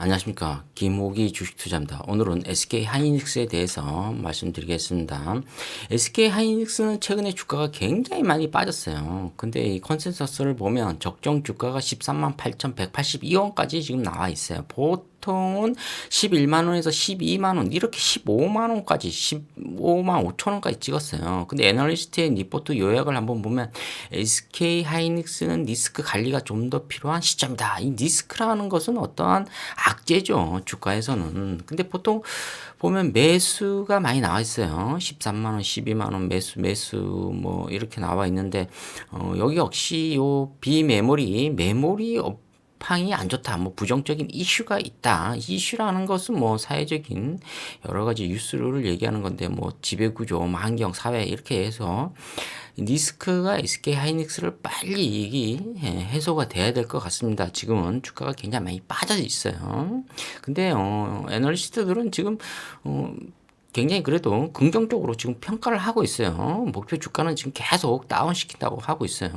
안녕하십니까. 김호기 주식투자입니다. 오늘은 SK 하이닉스에 대해서 말씀드리겠습니다. SK 하이닉스는 최근에 주가가 굉장히 많이 빠졌어요. 근데 이 컨센서스를 보면 적정 주가가 13만 8,182원까지 지금 나와 있어요. 보통 은 11만 원에서 12만 원, 이렇게 15만 원까지 15만 5천 원까지 찍었어요. 근데 애널리스트의 리포트 요약을 한번 보면 SK 하이닉스는 리스크 관리가 좀 더 필요한 시점이다. 이 리스크라는 것은 어떠한 악재죠. 주가에서는. 근데 보통 보면 매수가 많이 나와 있어요. 13만 원, 12만 원 매수, 매수 뭐 이렇게 나와 있는데 어, 여기 역시 요 비메모리 메모리 업 팡이 안 좋다, 뭐 부정적인 이슈가 있다. 이슈라는 것은 뭐 사회적인 여러 가지 뉴스를 얘기하는 건데 뭐 지배 구조, 뭐 환경, 사회 이렇게 해서 리스크가 SK 하이닉스를 빨리 이기 해소가 돼야 될 것 같습니다. 지금은 주가가 굉장히 많이 빠져 있어요. 근데 어 애널리스트들은 지금 어 굉장히 그래도 긍정적으로 지금 평가를 하고 있어요. 목표 주가는 지금 계속 다운시킨다고 하고 있어요.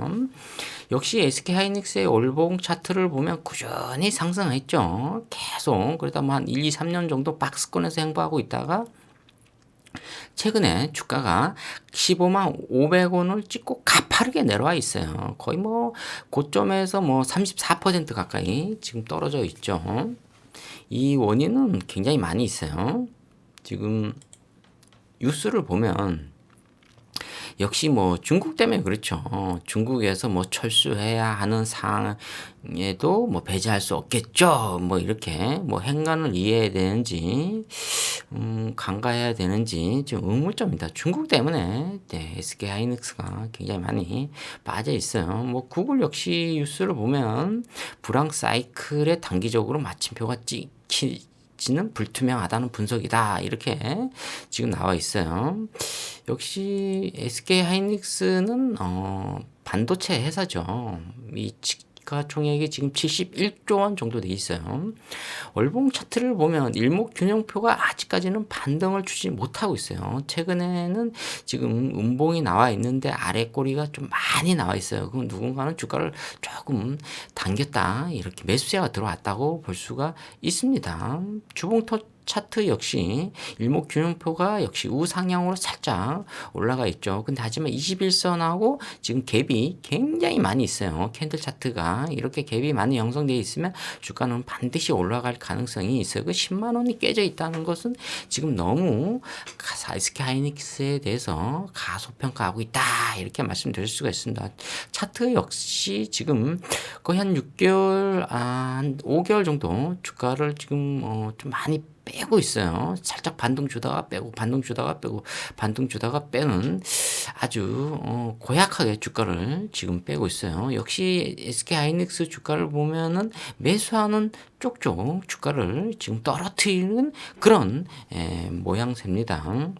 역시 SK 하이닉스의 월봉 차트를 보면 꾸준히 상승했죠. 계속 그러다 뭐 한 1, 2, 3년 정도 박스권에서 행보하고 있다가 최근에 주가가 15만 500원을 찍고 가파르게 내려와 있어요. 거의 뭐 고점에서 뭐 34% 가까이 지금 떨어져 있죠. 이 원인은 굉장히 많이 있어요. 지금 뉴스를 보면 역시 뭐 중국 때문에 그렇죠. 어, 중국에서 뭐 철수해야 하는 상황에도 뭐 배제할 수 없겠죠. 뭐 이렇게 뭐 행간을 이해해야 되는지 음, 간과해야 되는지 좀 의문점입니다. 중국 때문에 네, SK 하이닉스가 굉장히 많이 빠져 있어요. 뭐 구글 역시 뉴스를 보면 불황 사이클에 단기적으로 마침표가 찍히 지는 불투명하다는 분석이다. 이렇게 지금 나와 있어요. 역시 SK 하이닉스는 어 반도체 회사죠. 이시 가 총액이 지금 71조 원 정도 돼 있어요. 월봉 차트를 보면 일목균형표가 아직까지는 반등을 주지 못하고 있어요. 최근에는 지금 음봉이 나와 있는데 아래 꼬리가 좀 많이 나와 있어요. 그럼 누군가는 주가를 조금 당겼다 이렇게 매수세가 들어왔다고 볼 수가 있습니다. 주봉토 차트 역시 일목균형표가 역시 우상향으로 살짝 올라가 있죠. 근데 하지만 21선하고 지금 갭이 굉장히 많이 있어요. 캔들 차트가 이렇게 갭이 많이 형성되어 있으면 주가는 반드시 올라갈 가능성이 있어요. 그 10만 원이 깨져 있다는 것은 지금 너무 SK 하이닉스에 대해서 가소평가하고 있다 이렇게 말씀드릴 수가 있습니다. 차트 역시 지금 거의 한 6개월, 아, 한 5개월 정도 주가를 지금 어, 좀 많이 빼고 있어요. 살짝 반등 주다가 빼고 반등 주다가 빼고 반등 주다가 빼는 아주 어, 고약하게 주가를 지금 빼고 있어요. 역시 SK 하이닉스 주가를 보면은 매수하는 쪽쪽 주가를 지금 떨어뜨리는 그런 에, 모양새입니다.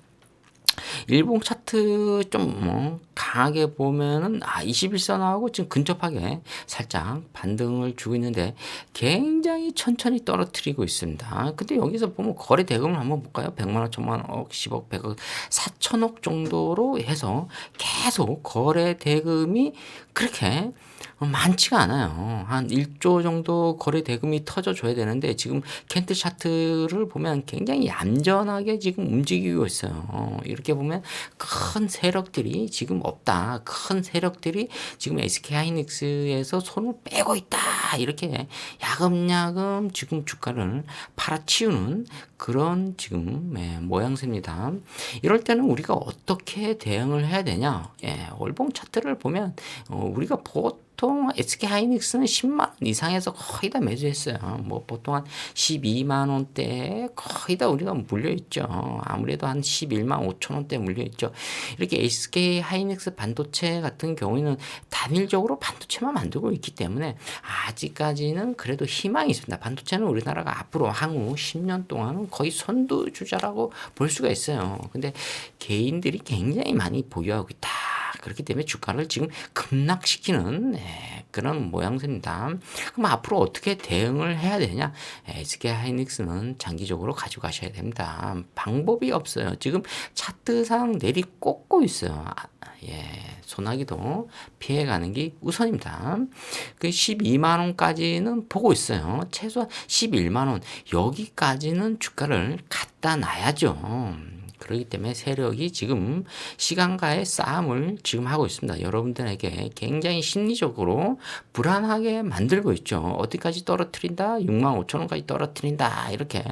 일봉 차트 좀 뭐 강하게 보면은 아 21선하고 지금 근접하게 살짝 반등을 주고 있는데 굉장히 천천히 떨어뜨리고 있습니다. 근데 여기서 보면 거래 대금을 한번 볼까요? 100만 원, 1000만 원, 10억, 100억, 4천억 정도로 해서 계속 거래 대금이 그렇게 많지가 않아요. 한 1조 정도 거래 대금이 터져 줘야 되는데 지금 캔트 차트를 보면 굉장히 얌전하게 지금 움직이고 있어요. 이렇게 보면 큰 세력들이 지금 없다. 큰 세력들이 지금 SK 하이닉스에서 손을 빼고 있다. 이렇게 야금야금 지금 주가를 팔아치우는 그런 지금 예, 모양새입니다. 이럴 때는 우리가 어떻게 대응을 해야 되냐? 예, 월봉 차트를 보면 어, 우리가 보통 SK 하이닉스는 10만 원 이상에서 거의 다 매수했어요. 뭐 보통 한 12만 원대 거의 다 우리가 물려 있죠. 아무래도 한 11만 5천 원대 물려 있죠. 이렇게 SK 하이닉스 반도체 같은 경우에는 단일적으로 반도체만 만들고 있기 때문에 아직까지는 그래도 희망이 있습니다. 반도체는 우리나라가 앞으로 향후 10년 동안은 거의 선두주자라고 볼 수가 있어요. 근데 개인들이 굉장히 많이 보유하고 있다. 그렇기 때문에 주가를 지금 급락시키는 예, 그런 모양새입니다. 그럼 앞으로 어떻게 대응을 해야 되냐? SK 하이닉스는 장기적으로 가지고 가셔야 됩니다. 방법이 없어요. 지금 차트상 내리 꽂고 있어요. 아, 예, 소나기도 피해가는 게 우선입니다. 그 12만 원까지는 보고 있어요. 최소한 11만 원 여기까지는 주가를 갖다 놔야죠. 그렇기 때문에 세력이 지금 시간과의 싸움을 지금 하고 있습니다. 여러분들에게 굉장히 심리적으로 불안하게 만들고 있죠. 어디까지 떨어뜨린다? 6만 5천 원까지 떨어뜨린다. 이렇게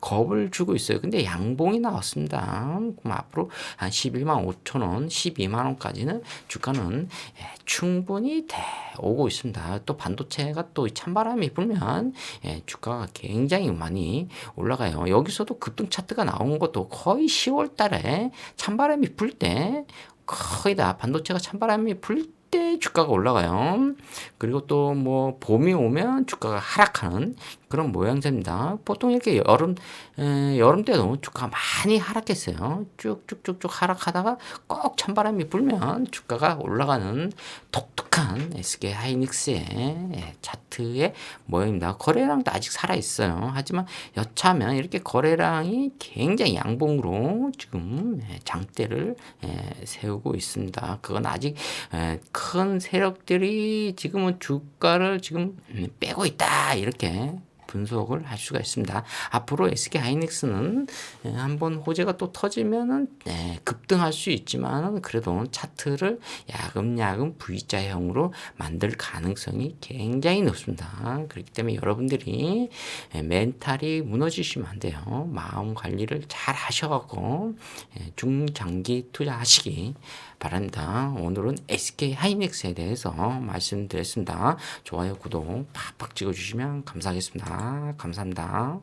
겁을 주고 있어요. 근데 양봉이 나왔습니다. 그럼 앞으로 한 11만 5천 원, 12만 원까지는 주가는 예, 충분히 돼 오고 있습니다. 또 반도체가 또 찬바람이 불면 예, 주가가 굉장히 많이 올라가요. 여기서도 급등 차트가 나온 것도 거의 10월 달에 찬바람이 불 때 거의 다 반도체가 찬바람이 불 때 주가가 올라가요. 그리고 또 뭐 봄이 오면 주가가 하락하는 그런 모양새입니다. 보통 이렇게 여름 에, 여름 때도 주가가 많이 하락했어요. 쭉쭉쭉쭉 하락하다가 꼭 찬바람이 불면 주가가 올라가는 독특한 SK 하이닉스의 예, 차트의 모양입니다. 거래량도 아직 살아 있어요. 하지만 여차하면 이렇게 거래량이 굉장히 양봉으로 지금 예, 장대를 예, 세우고 있습니다. 그건 아직 예, 큰 세력들이 지금은 주가를 지금 음, 빼고 있다 이렇게 분석을 할 수가 있습니다. 앞으로 SK 하이닉스는 예, 한번 호재가 또 터지면은 네, 급등할 수 있지만 그래도 차트를 야금야금 V자형으로 만들 가능성이 굉장히 높습니다. 그렇기 때문에 여러분들이 예, 멘탈이 무너지시면 안 돼요. 마음 관리를 잘 하셔갖고 예, 중장기 투자하시기 바랍니다. 오늘은 SK 하이닉스에 대해서 말씀드렸습니다. 좋아요, 구독 팍팍 찍어주시면 감사하겠습니다. 감사합니다.